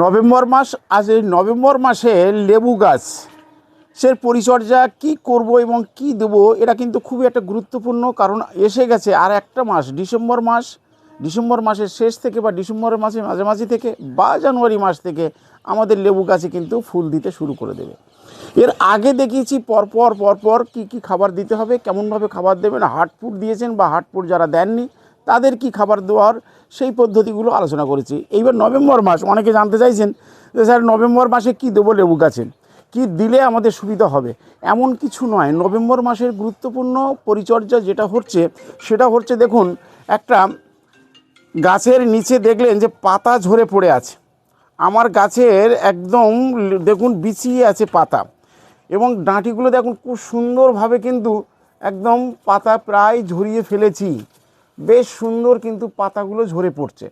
November মাস, আজ এই November মাসে লেবু গাছ সে পরিচর্যা কি করব এবং কি দেব, এটা কিন্তু খুবই একটা গুরুত্বপূর্ণ কারণ এসে গেছে আর একটা মাস, ডিসেম্বর মাস, ডিসেম্বর মাসের শেষ থেকে বা ডিসেম্বর মাসের মাঝামাঝি থেকে বা জানুয়ারি মাস থেকে আমাদের লেবু গাছে কিন্তু ফুল দিতে শুরু করে দেবে। এর আগে দেখিয়েছি পরপর পরপর কি কি খাবার দিতে হবে, কেমনভাবে খাবার দেবেন হার্টফুড দিয়েছেন বা হার্টফুড যারা দেননি তাদের কি খাবার দেওয়ার সেই পদ্ধতিগুলো আলোচনা করেছি। এইবার নভেম্বর মাস, অনেকে জানতে চাইছেন যে স্যার নভেম্বর মাসে কি দেবো লেবু গাছে? কি দিলে আমাদের সুবিধা হবে? এমন কিছু নয়। নভেম্বর মাসের গুরুত্বপূর্ণ পরিচর্যা যেটা হচ্ছে, সেটা হচ্ছে দেখুন, একটা গাছের নিচে দেখলেন যে পাতা ঝরে পড়ে আছে। আমার গাছের একদম দেখুন বিছিয়ে আছে পাতা। এবং ডাঁটিগুলো দেখুন খুব সুন্দরভাবে কিন্তু একদম পাতা প্রায় ঝরিয়ে ফেলেছি। বেশ সুন্দর কিন্তু পাতাগুলো ঝরে পড়ছে।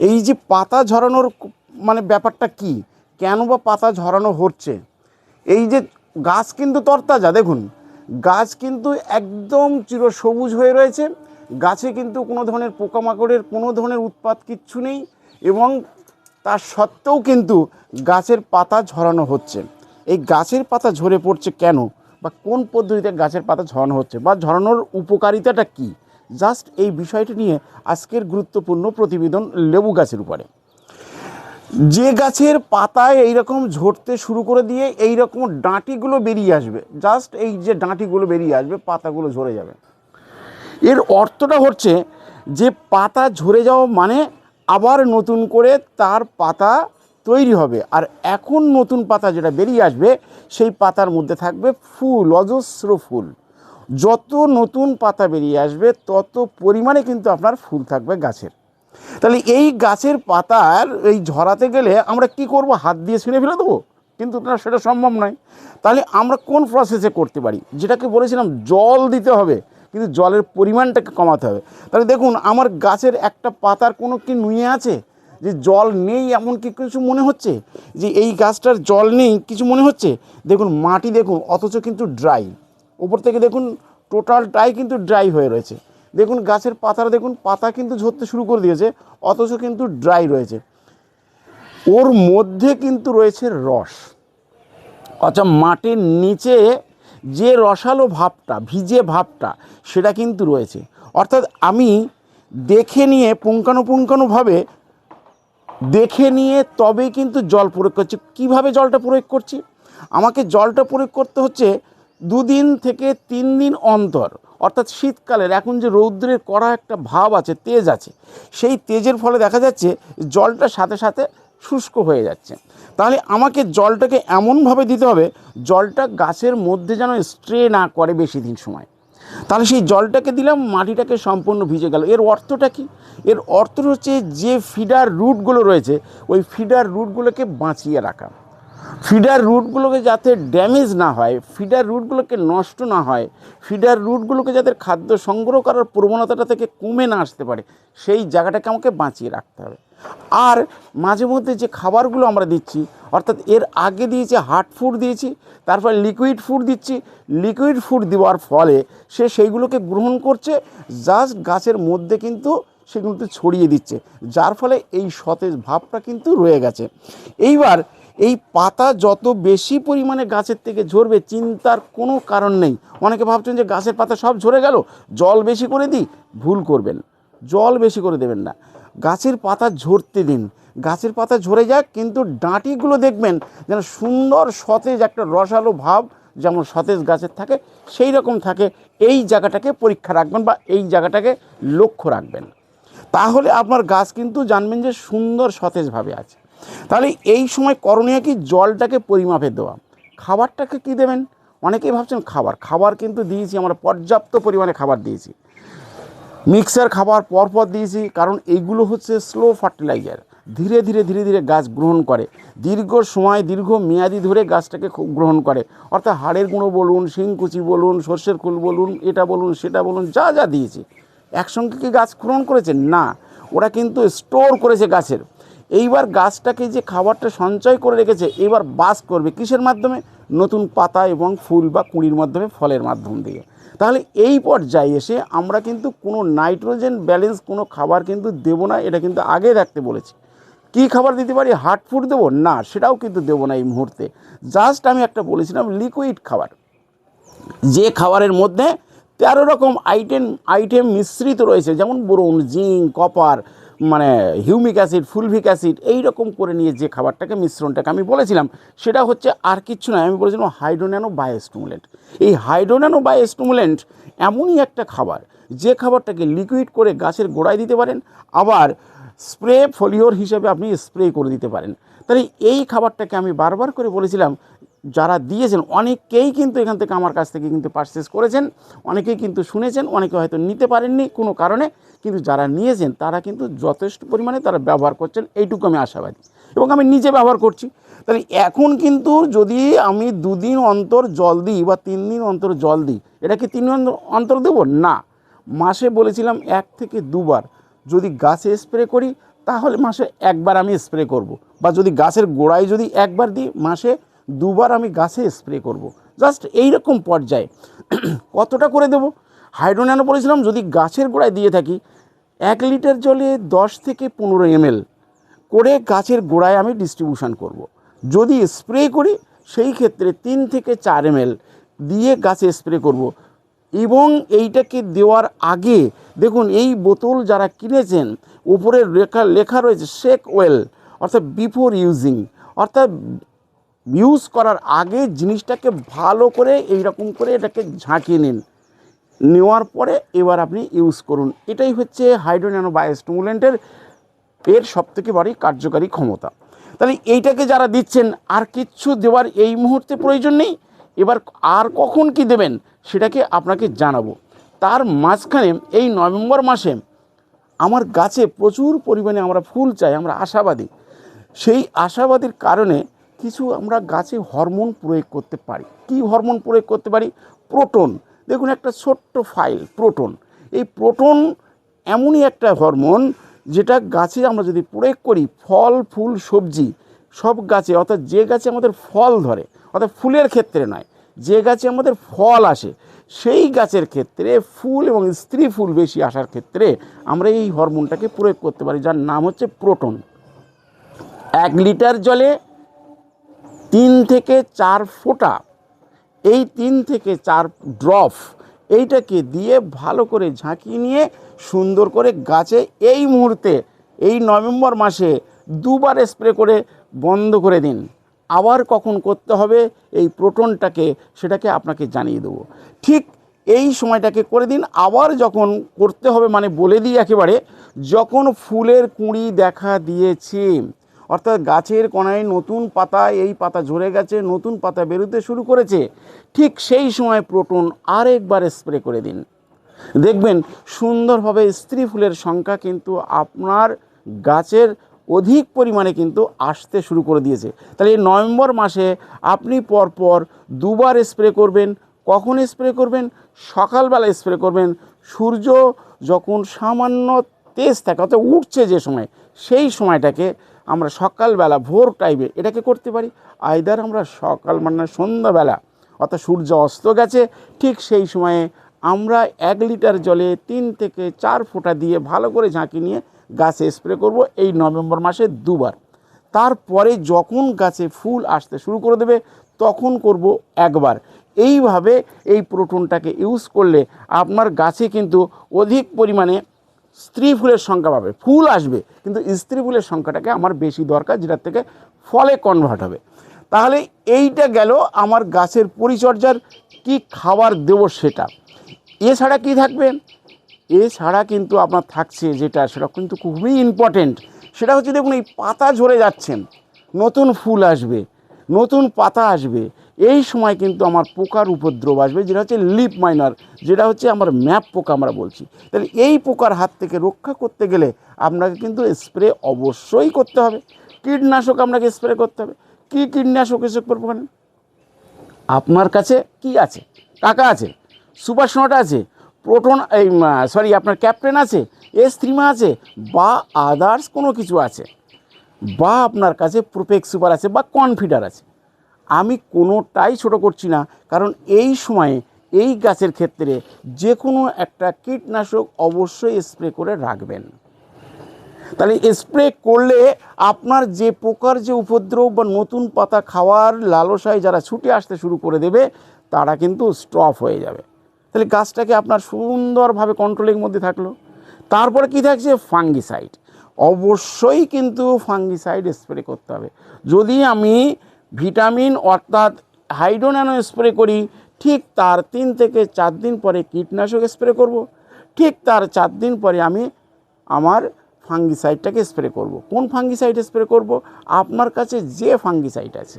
এই যে পাতা ঝরানোর মানে ব্যাপারটা কি? কেন বা পাতা ঝরানো হচ্ছে? এই যে গাছ কিন্তু তরতাজা, দেখুন। গাছ কিন্তু একদম চির সবুজ হয়ে রয়েছে। গাছে কিন্তু কোনো ধরনের পোকামাকড়ের কোনো ধরনের উৎপাত কিচ্ছু নেই এবং তার সত্ত্বেও কিন্তু গাছের পাতা ঝরানো হচ্ছে। এই গাছের পাতা ঝরে পড়ছে কেন? বা কোন পদ্ধতিতে গাছের পাতা ঝরানো হচ্ছে? বা ঝরানোর উপকারিতাটা কি? জাস্ট এই বিষয়টি নিয়ে আজকের গুরুত্বপূর্ণ প্রতিবেদন লেবু গাছের উপরে। যে গাছের পাতায় এইরকম ঝরতে শুরু করে দিয়ে এই রকম ডাঁটিগুলো বেরিয়ে আসবে, জাস্ট এই যে ডাঁটিগুলো বেরিয়ে আসবে, পাতাগুলো ঝরে যাবে। এর অর্থটা হচ্ছে যে পাতা ঝরে যাওয়া মানে আবার নতুন করে তার পাতা তৈরি হবে, আর এখন নতুন পাতা যেটা বেরিয়ে আসবে, সেই পাতার মধ্যে থাকবে ফুল, অজস্র ফুল। যত নতুন পাতা বেরিয়ে আসবে, তত পরিমাণে কিন্তু আপনার ফুল থাকবে গাছের। তাহলে এই গাছের পাতার এই ঝরাতে গেলে আমরা কি করব? হাত দিয়ে ছিঁড়ে ফেলে দেবো? কিন্তু সেটা সম্ভব নয়। তাহলে আমরা কোন প্রসেসে করতে পারি? যেটাকে বলেছিলাম, জল দিতে হবে, কিন্তু জলের পরিমাণটাকে কমাতে হবে। তাহলে দেখুন, আমার গাছের একটা পাতার কোনো কি নুয়ে আছে? যে জল নেই এমন কি কিছু মনে হচ্ছে? যে এই গাছটার জল নেই, কিছু মনে হচ্ছে? দেখুন, মাটি দেখুন, অথচ কিন্তু ড্রাই ওপর থেকে দেখুন টোটালটাই কিন্তু ড্রাই হয়ে রয়েছে। দেখুন গাছের পাতার, দেখুন পাতা কিন্তু ঝরতে শুরু করে দিয়েছে, অথচ কিন্তু ড্রাই রয়েছে। ওর মধ্যে কিন্তু রয়েছে রস। অর্থাৎ মাটির নিচে যে রসালো ভাবটা, ভিজে ভাবটা, সেটা কিন্তু রয়েছে। অর্থাৎ আমি দেখে নিয়ে পুঙ্খানুপুঙ্খানুভাবে দেখে নিয়ে তবেই কিন্তু জল প্রয়োগ করছি। কীভাবে জলটা প্রয়োগ করছি? আমাকে জলটা প্রয়োগ করতে হচ্ছে দুদিন থেকে তিন দিন অন্তর, অর্থাৎ শীতকালের, এখন যে রৌদ্রের কড়া একটা ভাব আছে, তেজ আছে, সেই তেজের ফলে দেখা যাচ্ছে জলটা সাথে সাথে শুষ্ক হয়ে যাচ্ছে। তাহলে আমাকে জলটাকে এমনভাবে দিতে হবে, জলটা গাছের মধ্যে যেন স্ট্রে না করে বেশি দিন সময়। তাহলে সেই জলটাকে দিলাম, মাটিটাকে সম্পূর্ণ ভিজে গেল। এর অর্থটা কি? এর অর্থ হচ্ছে যে ফিডার রুটগুলো রয়েছে, ওই ফিডার রুটগুলোকে বাঁচিয়ে রাখা। ফিডার রুটগুলোকে যাতে ড্যামেজ না হয়, ফিডার রুটগুলোকে নষ্ট না হয়, ফিডার রুটগুলোকে যাতে খাদ্য সংগ্রহ করার প্রবণতাটা থেকে কমে না আসতে পারে, সেই জায়গাটাকে আমাকে বাঁচিয়ে রাখতে হবে। আর মাঝে মধ্যে যে খাবারগুলো আমরা দিচ্ছি, অর্থাৎ এর আগে দিয়েছি হার্ড ফুড দিয়েছি তারপর লিকুইড ফুড দিচ্ছি লিকুইড ফুড দেওয়ার ফলে সে সেইগুলোকে গ্রহণ করছে জাস্ট গাছের মধ্যে কিন্তু সেগুলোতে ছড়িয়ে দিচ্ছে, যার ফলে এই সতেজ ভাবটা কিন্তু রয়ে গেছে। এইবার এই পাতা যত বেশি পরিমাণে গাছের থেকে ঝরবে, চিন্তার কোনো কারণ নেই। অনেকে ভাবছেন যে গাছের পাতা সব ঝরে গেল, জল বেশি করে দিই, ভুল করবেন। জল বেশি করে দেবেন না। গাছের পাতা ঝরতে দিন। গাছের পাতা ঝরে যাক, কিন্তু ডাঁটিগুলো দেখবেন যেন সুন্দর সতেজ একটা রসালো ভাব যেমন সতেজ গাছের থাকে সেই রকম থাকে। এই জায়গাটাকে পরীক্ষা রাখবেন বা এই জায়গাটাকে লক্ষ্য রাখবেন। তাহলে আপনার গাছ কিন্তু জানবেন যে সুন্দর সতেজভাবে আছে। তাহলে এই সময় করণীয় কি? জলটাকে পরিমাপে দেওয়া। খাবারটাকে কি দেবেন? অনেকেই ভাবছেন খাবার। খাবার কিন্তু দিয়েছি, আমরা পর্যাপ্ত পরিমাণে খাবার দিয়েছি। মিক্সার খাবার পরপর দিয়েছি, কারণ এইগুলো হচ্ছে স্লো ফার্টিলাইজার। ধীরে ধীরে ধীরে ধীরে গাছ গ্রহণ করে। দীর্ঘ সময়, দীর্ঘ মেয়াদি ধরে গাছটাকে খুব গ্রহণ করে। অর্থাৎ হাড়ের গুঁড়ো বলুন, শিংকুচি বলুন, সর্ষের ফুল বলুন, এটা বলুন, সেটা বলুন, যা যা দিয়েছি। একসঙ্গে কি গাছ গ্রহণ করেছে? না। ওরা কিন্তু স্টোর করেছে গাছের। এইবার গাছটাকে যে খাবারটা সঞ্চয় করে রেখেছে, এবার বাস করবে কিসের মাধ্যমে? নতুন পাতা এবং ফুল বা কুঁড়ির মাধ্যমে ফলের মাধ্যম দিয়ে। তাহলে এই পর্যায়ে এসে আমরা কিন্তু কোনো নাইট্রোজেন ব্যালেন্স কোনো খাবার কিন্তু দেবো না, এটা কিন্তু আগে রাখতে বলেছি। কী খাবার দিতে পারি? হার্ড ফুড দেবো? না, সেটাও কিন্তু দেবো না এই মুহূর্তে। জাস্ট আমি একটা বলেছিলাম, লিকুইড খাবার। যে খাবারের মধ্যে তেরো রকম আইটেম আইটেম মিশ্রিত রয়েছে, যেমন বোরন জিঙ্ক, কপার মানে হিউমিক অ্যাসিড, ফুলভিক অ্যাসিড এই রকম করে নিয়ে যে খাবারটাকে মিশ্রণটাকে আমি বলেছিলাম, সেটা হচ্ছে আর কিচ্ছু নয়, আমি বলেছিলাম হাইড্রোন্যানো বায়োস্টিমুলেন্ট এই হাইড্রোন্যানো বায়োস্টিমুলেন্ট এমনই একটা খাবার, যে খাবারটাকে লিকুইড করে গাছের গোড়ায় দিতে পারেন, আবার স্প্রে ফলিওর হিসেবে আপনি স্প্রে করে দিতে পারেন। তাহলে এই খাবারটাকে আমি বারবার করে বলেছিলাম, যারা দিয়েছেন, অনেকেই কিন্তু এখান থেকে আমার কাছ থেকে কিন্তু পারচেস করেছেন, অনেকেই কিন্তু শুনেছেন, অনেকে হয়তো নিতে পারেননি কোনো কারণে। কিন্তু যারা নিয়েছেন, তারা কিন্তু যথেষ্ট পরিমাণে তারা ব্যবহার করছেন, এইটুকু আমি আশাবাদী। এবং আমি নিজে ব্যবহার করছি। তাহলে এখন কিন্তু যদি আমি দুদিন অন্তর জল দিই বা তিন দিন অন্তর জল দিই, এটা কি তিন দিন অন্তর দেবো? না। মাসে বলেছিলাম এক থেকে দুবার। যদি গাছে স্প্রে করি, তাহলে মাসে একবার আমি স্প্রে করব। বা যদি গাছের গোড়ায় যদি একবার দিই, মাসে দুবার আমি গাছে স্প্রে করব। জাস্ট এই রকম পর্যায়ে। কতটা করে দেব? হাইড্রোন্যানো বলেছিলাম, যদি গাছের গোড়ায় দিয়ে থাকি এক লিটার জলে দশ থেকে পনেরো এমএল করে গাছের গোড়ায় আমি ডিস্ট্রিবিউশন করব। যদি স্প্রে করি, সেই ক্ষেত্রে তিন থেকে চার এমএল দিয়ে গাছে স্প্রে করব। এবং এইটাকে দেওয়ার আগে, দেখুন এই বোতল যারা কিনেছেন, উপরে লেখা লেখা রয়েছে শেক ওয়েল অর্থাৎ বিফোর ইউজিং অর্থাৎ ইউজ করার আগে জিনিসটাকে ভালো করে এইরকম করে এটাকে ঝাঁকিয়ে নিন নেওয়ার পরে এবার আপনি ইউজ করুন। এটাই হচ্ছে হাইড্রোন্যানো বায়োস্টিমুলেন্টের এর সবথেকে বড় কার্যকারী ক্ষমতা। তাহলে এইটাকে যারা দিচ্ছেন, আর কিচ্ছু দেওয়ার এই মুহূর্তে প্রয়োজন নেই। এবার আর কখন কি দেবেন, সেটাকে আপনাকে জানাব। তার মাঝখানে এই নভেম্বর মাসে আমার গাছে প্রচুর পরিমাণে আমরা ফুল চাই, আমরা আশাবাদী। সেই আশাবাদীর কারণে কিছু আমরা গাছে হরমোন প্রয়োগ করতে পারি। কি হরমোন প্রয়োগ করতে পারি? প্রোটন। দেখুন একটা ছোট্ট ফাইল, প্রোটন। এই প্রোটন এমনই একটা হরমোন যেটা গাছে আমরা যদি প্রয়োগ করি, ফল, ফুল, সবজি, সব গাছে, অর্থাৎ যে গাছে আমাদের ফল ধরে, অর্থাৎ ফুলের ক্ষেত্রে নয়, যে গাছে আমাদের ফল আসে, সেই গাছের ক্ষেত্রে ফুল এবং স্ত্রী ফুল বেশি আসার ক্ষেত্রে আমরা এই হরমোনটাকে প্রয়োগ করতে পারি, যার নাম হচ্ছে প্রোটন। এক লিটার জলে তিন থেকে চার ফোঁটা এই তিন থেকে চার ড্রপ এইটাকে দিয়ে ভালো করে ঝাঁকিয়ে নিয়ে সুন্দর করে গাছে এই মুহূর্তে, এই নভেম্বর মাসে দুবার স্প্রে করে বন্ধ করে দিন। আবার কখন করতে হবে এই প্রোটনটাকে সেটাকে আপনাকে জানিয়ে দেবো। ঠিক এই সময়টাকে করে দিন। আবার যখন করতে হবে মানে বলে দিই একেবারে, যখন ফুলের কুঁড়ি দেখা দিয়েছে অর্থাৎ গাছের কোনায় নতুন পাতা, এই পাতা ঝরে গেছে, নতুন পাতা বেরোতে শুরু করেছে। ঠিক সেই সময় প্রোটন আরেকবার স্প্রে করে দিন। দেখবেন সুন্দরভাবে স্ত্রী ফুলের সংখ্যা কিন্তু আপনার গাছের অধিক পরিমাণে কিন্তু আসতে শুরু করে দিয়েছে। তাহলে এই নভেম্বর মাসে আপনি পরপর দুবার স্প্রে করবেন। কখন স্প্রে করবেন? সকালবেলা স্প্রে করবেন। সূর্য যখন সামান্য তেজ থাকে, অর্থাৎ উঠছে যে সময়, সেই সময়টাকে আমরা সকালবেলা ভোর টাইমে এটাকে করতে পারি। আইদার আমরা সকাল মানে সন্ধ্যাবেলা, অর্থাৎ সূর্য অস্ত গেছে, ঠিক সেই সময়ে আমরা এক লিটার জলে তিন থেকে চার ফোঁটা দিয়ে ভালো করে ঝাঁকি নিয়ে গাছে স্প্রে করব এই নভেম্বর মাসে দুবার। তারপরে যখন গাছে ফুল আসতে শুরু করে দেবে, তখন করব একবার। এইভাবে এই প্রোটনটাকে ইউজ করলে আপনার গাছে কিন্তু অধিক পরিমাণে স্ত্রী ফুলের সংখ্যা পাবে, ফুল আসবে, কিন্তু স্ত্রী ফুলের সংখ্যাটাকে আমার বেশি দরকার, যেটার থেকে ফলে কনভার্ট হবে। তাহলে এইটা গেল আমার গাছের পরিচর্যার কি খাবার দেবো সেটা। এছাড়া কি থাকবে? এছাড়া কিন্তু আপনার থাকছে যেটা, সেটা কিন্তু খুবই ইম্পর্টেন্ট সেটা হচ্ছে দেখুন এই পাতা ঝরে যাচ্ছেন নতুন ফুল আসবে, নতুন পাতা আসবে এই সময় কিন্তু আমার পোকার উপদ্রব আসবে, যেটা হচ্ছে লিপ মাইনার, যেটা হচ্ছে আমার ম্যাপ পোকা আমরা বলছি। তাহলে এই পোকার হাত থেকে রক্ষা করতে গেলে আপনাকে কিন্তু স্প্রে অবশ্যই করতে হবে। কীটনাশক আপনাকে স্প্রে করতে হবে। কী কীটনাশক স্প্রে করবেন আপনার কাছে কি আছে? টাকা আছে? সুপার সোনাটা আছে? প্রোটন, এই সরি, আপনার ক্যাপ্টেন আছে? এস থ্রিমা আছে? বা আদার্স কোনো কিছু আছে? বা আপনার কাছে প্রোপেক সুপার আছে বা কনফিডার আছে? আমি কোনোটাই ছোট করছি না। কারণ এই সময়ে এই গাছের ক্ষেত্রে যে কোনো একটা কীটনাশক অবশ্যই স্প্রে করে রাখবেন। তাহলে স্প্রে করলে আপনার যে পোকার যে উপদ্রব বা নতুন পাতা খাওয়ার লালসায় যারা ছুটে আসতে শুরু করে দেবে, তারা কিন্তু স্টপ হয়ে যাবে। তাহলে গাছটাকে আপনার সুন্দরভাবে কন্ট্রোলের মধ্যে থাকল। তারপরে কি থাকছে? ফাঙ্গিসাইড অবশ্যই কিন্তু ফাঙ্গিসাইড স্প্রে করতে হবে। যদি আমি ভিটামিন অর্থাৎ হাইড্রোনানো স্প্রে করি, ঠিক তার তিন থেকে চার দিন পরে কীটনাশক স্প্রে করব, ঠিক তার চার দিন পরে আমি আমার ফাঙ্গিসাইডটাকে স্প্রে করব। কোন ফাঙ্গিসাইড স্প্রে করব? আপনার কাছে যে ফাঙ্গিসাইড আছে,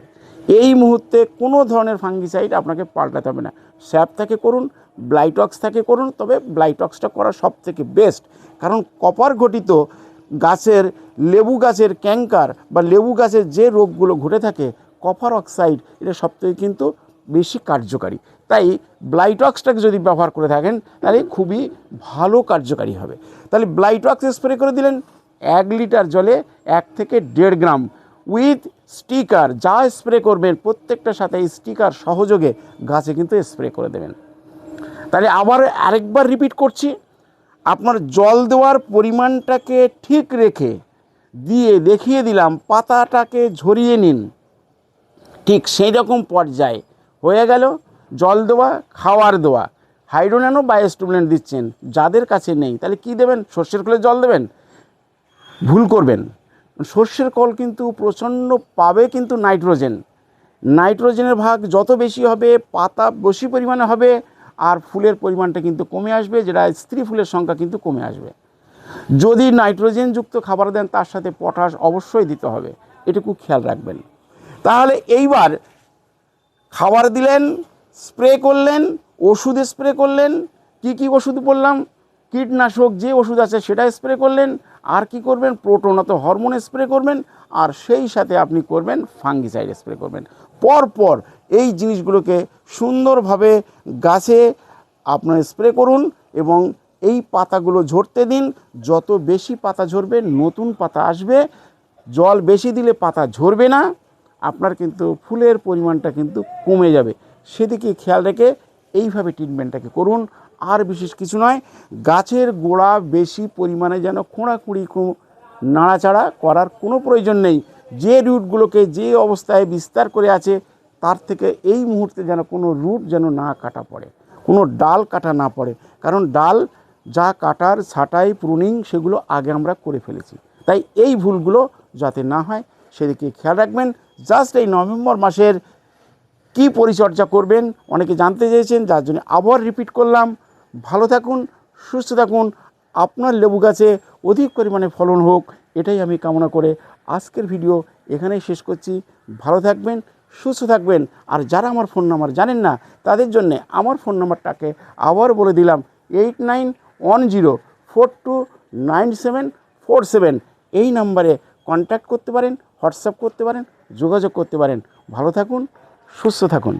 এই মুহূর্তে কোনো ধরনের ফাঙ্গিসাইড আপনাকে পাল্টাতে হবে না। স্যাপ থেকে করুন, ব্লাইটক্স থেকে করুন, তবে ব্লাইটক্সটা করা সব থেকে বেস্ট। কারণ কপার ঘটিত গাছের, লেবু গাছের ক্যাঙ্কার বা লেবু গাছের যে রোগগুলো ঘটে থাকে কপার অক্সাইড এটা সবথেকে কিন্তু বেশি কার্যকারী। তাই ব্লাইটক্সটাকে যদি ব্যবহার করে থাকেন, তাহলে খুবই ভালো কার্যকারী হবে। তাহলে ব্লাইটক্স স্প্রে করে দিলেন, এক লিটার জলে এক থেকে দেড় গ্রাম। উইথ স্টিকার যা স্প্রে করবেন প্রত্যেকটার সাথে এই স্টিকার সহযোগে গাছে কিন্তু স্প্রে করে দেবেন। তাহলে আবার আরেকবার রিপিট করছি। আপনার জল দেওয়ার পরিমাণটাকে ঠিক রেখে দিয়ে দেখিয়ে দিলাম, পাতাটাকে ঝরিয়ে নিন। ঠিক সেই রকম পর্যায়ে হয়ে গেল জল দেওয়া, খাওয়ার দেওয়া। হাইড্রোনানো বায়োস্টুবলেন্ট দিচ্ছেন। যাদের কাছে নেই, তাহলে কি দেবেন? সর্ষের খোলে জল দেবেন? ভুল করবেন। সর্ষের কল কিন্তু প্রচণ্ড পাবে কিন্তু নাইট্রোজেন। নাইট্রোজেনের ভাগ যত বেশি হবে, পাতা বেশি পরিমাণে হবে, আর ফুলের পরিমাণটা কিন্তু কমে আসবে, যেটা স্ত্রী ফুলের সংখ্যা কিন্তু কমে আসবে। যদি নাইট্রোজেনযুক্ত খাবার দেন, তার সাথে পটাশ অবশ্যই দিতে হবে। এটুকু খেয়াল রাখবেন। তাহলে এইবার খাবার দিলেন স্প্রে করলেন, ওষুধ স্প্রে করলেন, কি কি ওষুধ বললাম? কীটনাশক যে ওষুধ আছে সেটা স্প্রে করলেন, আর কি করবেন? প্রোটোনত হরমোন স্প্রে করবেন, আর সেই সাথে আপনি করবেন ফাঙ্গিসাইড স্প্রে করবেন। পর পর এই জিনিসগুলোকে সুন্দরভাবে গাছে আপনার স্প্রে করুন এবং এই পাতাগুলো ঝরতে দিন। যত বেশি পাতা ঝরবে, নতুন পাতা আসবে। জল বেশি দিলে পাতা ঝরবে না। আপনার কিন্তু ফুলের পরিমাণটা কিন্তু কমে যাবে। সেদিকে খেয়াল রেখে এইভাবে ট্রিটমেন্টটাকে করুন। আর বিশেষ কিছু নয়, গাছের গোড়া বেশি পরিমাণে যেন খোঁড়াখুঁড়ি নাড়াচাড়া করার কোনো প্রয়োজন নেই। যে রুটগুলোকে যে অবস্থায় বিস্তার করে আছে, তার থেকে এই মুহূর্তে যেন কোনো রুট যেন না কাটা পড়ে, কোনো ডাল কাটা না পড়ে। কারণ ডাল যা কাটার ছাটাই, প্রুনিং, সেগুলো আগে আমরা করে ফেলেছি। তাই এই ভুলগুলো যাতে না হয় সেদিকে খেয়াল রাখবেন। জাস্ট এই নভেম্বর মাসের কি পরিচর্যা করবেন, অনেকে জানতে চেয়েছেন, যার জন্য আবার রিপিট করলাম। ভালো থাকুন, সুস্থ থাকুন, আপনার লেবু গাছে অধিক পরিমাণে ফলন হোক, এটাই আমি কামনা করে আজকের ভিডিও এখানেই শেষ করছি। ভালো থাকবেন, সুস্থ থাকবেন, আর যারা আমার ফোন নাম্বার জানেন না, তাদের জন্যে আমার ফোন নাম্বারটাকে আবার বলে দিলাম eight nine one zero four two nine seven four seven এই নাম্বারে কন্ট্যাক্ট করতে পারেন হোয়াটসঅ্যাপ করতে পারেন যোগাযোগ করতে পারেন। ভালো থাকুন সুস্থ থাকুন।